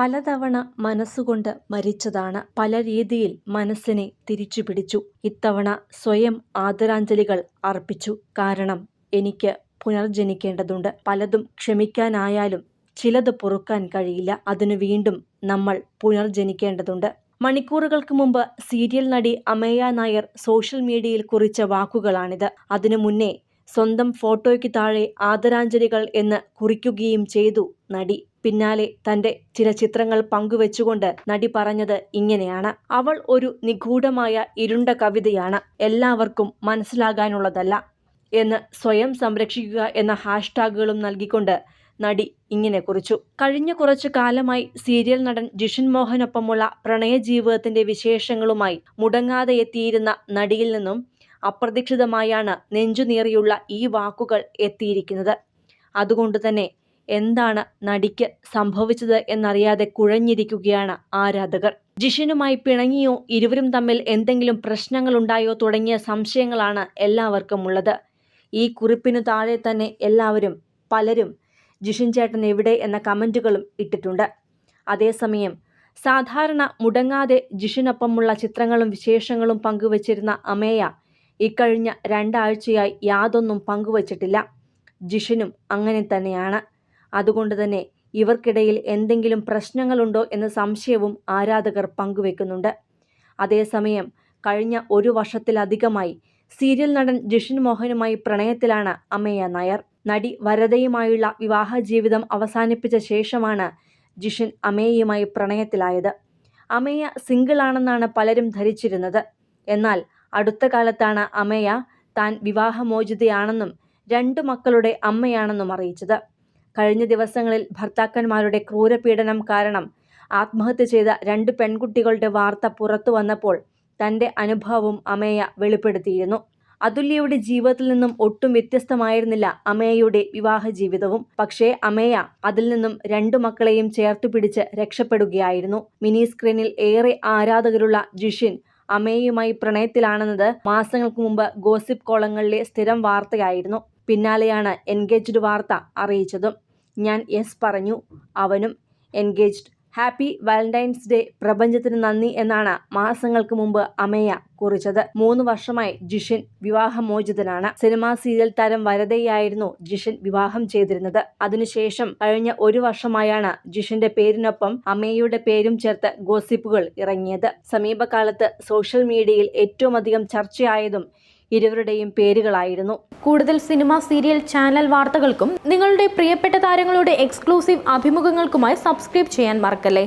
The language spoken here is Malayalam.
പലതവണ മനസ്സുകൊണ്ട് മരിച്ചതാണ്. പല രീതിയിൽ മനസ്സിനെ തിരിച്ചു പിടിച്ചു ഇത്തവണ സ്വയം ആദരാഞ്ജലികൾ അർപ്പിച്ചു. കാരണം എനിക്ക് പുനർജനിക്കേണ്ടതുണ്ട്. പലതും ക്ഷമിക്കാനായാലും ചിലത് പൊറുക്കാൻ കഴിയില്ല. അതിനു വീണ്ടും നമ്മൾ പുനർജനിക്കേണ്ടതുണ്ട്. മണിക്കൂറുകൾക്ക് മുമ്പ് സീരിയൽ നടി അമേയ നായർ സോഷ്യൽ മീഡിയയിൽ കുറിച്ച വാക്കുകളാണിത്. അതിനു മുന്നേ സ്വന്തം ഫോട്ടോയ്ക്ക് താഴെ ആദരാഞ്ജലികൾ എന്ന് കുറിക്കുകയും ചെയ്തു നടി. പിന്നാലെ തന്റെ ചില ചിത്രങ്ങൾ പങ്കുവെച്ചുകൊണ്ട് നടി പറഞ്ഞത് ഇങ്ങനെയാണ്. അവൾ ഒരു നിഗൂഢമായ ഇരുണ്ട കവിതയാണ് എല്ലാവർക്കും മനസ്സിലാകാനുള്ളതല്ല എന്ന് സ്വയം സംരക്ഷിക്കുക എന്ന ഹാഷ്ടാഗുകളും നൽകിക്കൊണ്ട് നടി ഇങ്ങനെ കുറിച്ചു. കഴിഞ്ഞ കുറച്ചു കാലമായി സീരിയൽ നടൻ ജിഷൻ മോഹനൊപ്പമുള്ള പ്രണയ ജീവിതത്തിന്റെ വിശേഷങ്ങളുമായി മുടങ്ങാതെ എത്തിയിരുന്ന നടിയിൽ നിന്നും അപ്രതീക്ഷിതമായാണ് നെഞ്ചുനീറിയുള്ള ഈ വാക്കുകൾ എത്തിയിരിക്കുന്നത്. അതുകൊണ്ട് തന്നെ എന്താണ് നടിക്ക് സംഭവിച്ചത് എന്നറിയാതെ കുഴഞ്ഞിരിക്കുകയാണ് ആരാധകർ. ജിഷിനുമായി പിണങ്ങിയോ ഇരുവരും തമ്മിൽ എന്തെങ്കിലും പ്രശ്നങ്ങളുണ്ടായോ തുടങ്ങിയ സംശയങ്ങളാണ് എല്ലാവർക്കും ഉള്ളത് ഈ കുറിപ്പിനു താഴെ തന്നെ എല്ലാവരും പലരും ജിഷിൻ ചേട്ടൻ എവിടെ എന്ന കമന്റുകളും ഇട്ടിട്ടുണ്ട്. അതേസമയം സാധാരണ മുടങ്ങാതെ ജിഷിനൊപ്പമുള്ള ചിത്രങ്ങളും വിശേഷങ്ങളും പങ്കുവച്ചിരുന്ന അമേയ ഇക്കഴിഞ്ഞ രണ്ടാഴ്ചയായി യാതൊന്നും പങ്കുവച്ചിട്ടില്ല. ജിഷിനും അങ്ങനെ തന്നെയാണ്. അതുകൊണ്ട് തന്നെ ഇവർക്കിടയിൽ എന്തെങ്കിലും പ്രശ്നങ്ങളുണ്ടോ എന്ന സംശയവും ആരാധകർ പങ്കുവെക്കുന്നുണ്ട്. അതേസമയം കഴിഞ്ഞ ഒരു വർഷത്തിലധികമായി സീരിയൽ നടൻ ജിഷിൻ മോഹനുമായി പ്രണയത്തിലാണ് അമേയ നായർ. നടി വരതയുമായുള്ള വിവാഹ ജീവിതം അവസാനിപ്പിച്ച ശേഷമാണ് ജിഷിൻ അമേയുമായി പ്രണയത്തിലായത്. അമേയ സിംഗിളാണെന്നാണ് പലരും ധരിച്ചിരുന്നത്. എന്നാൽ അടുത്ത കാലത്താണ് അമയ താൻ വിവാഹമോചിതയാണെന്നും രണ്ടു മക്കളുടെ അമ്മയാണെന്നും അറിയിച്ചത്. കഴിഞ്ഞ ദിവസങ്ങളിൽ ഭർത്താക്കന്മാരുടെ ക്രൂരപീഡനം കാരണം ആത്മഹത്യ ചെയ്ത രണ്ട് പെൺകുട്ടികളുടെ വാർത്ത പുറത്തു വന്നപ്പോൾ തന്റെ അനുഭവവും അമേയ വെളിപ്പെടുത്തിയിരുന്നു. അതുല്യയുടെ ജീവിതത്തിൽ നിന്നും ഒട്ടും വ്യത്യസ്തമായിരുന്നില്ല അമേയയുടെ വിവാഹ ജീവിതവും പക്ഷേ അമേയ അതിൽ നിന്നും രണ്ടു മക്കളെയും ചേർത്തു പിടിച്ച് രക്ഷപ്പെടുകയായിരുന്നു. മിനി സ്ക്രീനിൽ ഏറെ ആരാധകരുള്ള ജിഷിൻ അമേയുമായി പ്രണയത്തിലാണെന്നത് മാസങ്ങൾക്ക് മുമ്പ് ഗോസിപ്പ് കോളങ്ങളിലെ സ്ഥിരം വാർത്തയായിരുന്നു. പിന്നാലെയാണ് എൻഗേജ്ഡ് വാർത്ത അറിയിച്ചതും. ഞാൻ യെസ് പറഞ്ഞു. അവനും എൻഗേജ്ഡ് ഹാപ്പി വാലന്റൈൻസ് ഡേ പ്രപഞ്ചത്തിന് നന്ദി എന്നാണ് മാസങ്ങൾക്ക് മുമ്പ് അമേയ കുറിച്ചത്. മൂന്ന് വർഷമായി ജിഷിൻ വിവാഹമോചിതനാണ്. സിനിമാ സീരിയൽ താരം വരതയായിരുന്നു ജിഷിൻ വിവാഹം ചെയ്തിരുന്നത്. അതിനുശേഷം കഴിഞ്ഞ ഒരു വർഷമായാണ് ജിഷിന്റെ പേരിനൊപ്പം അമേയുടെ പേരും ചേർത്ത് ഗോസിപ്പുകൾ ഇറങ്ങിയത്. സമീപകാലത്ത് സോഷ്യൽ മീഡിയയിൽ ഏറ്റവും അധികം ചർച്ചയായതും ഇരുവരുടെയും പേരുകളായിരുന്നു. കൂടുതൽ സിനിമ സീരിയൽ ചാനൽ വാർത്തകൾക്കും നിങ്ങളുടെ പ്രിയപ്പെട്ട താരങ്ങളുടെ എക്സ്ക്ലൂസീവ് അഭിമുഖങ്ങൾക്കുമായി സബ്സ്ക്രൈബ് ചെയ്യാൻ മറക്കല്ലേ?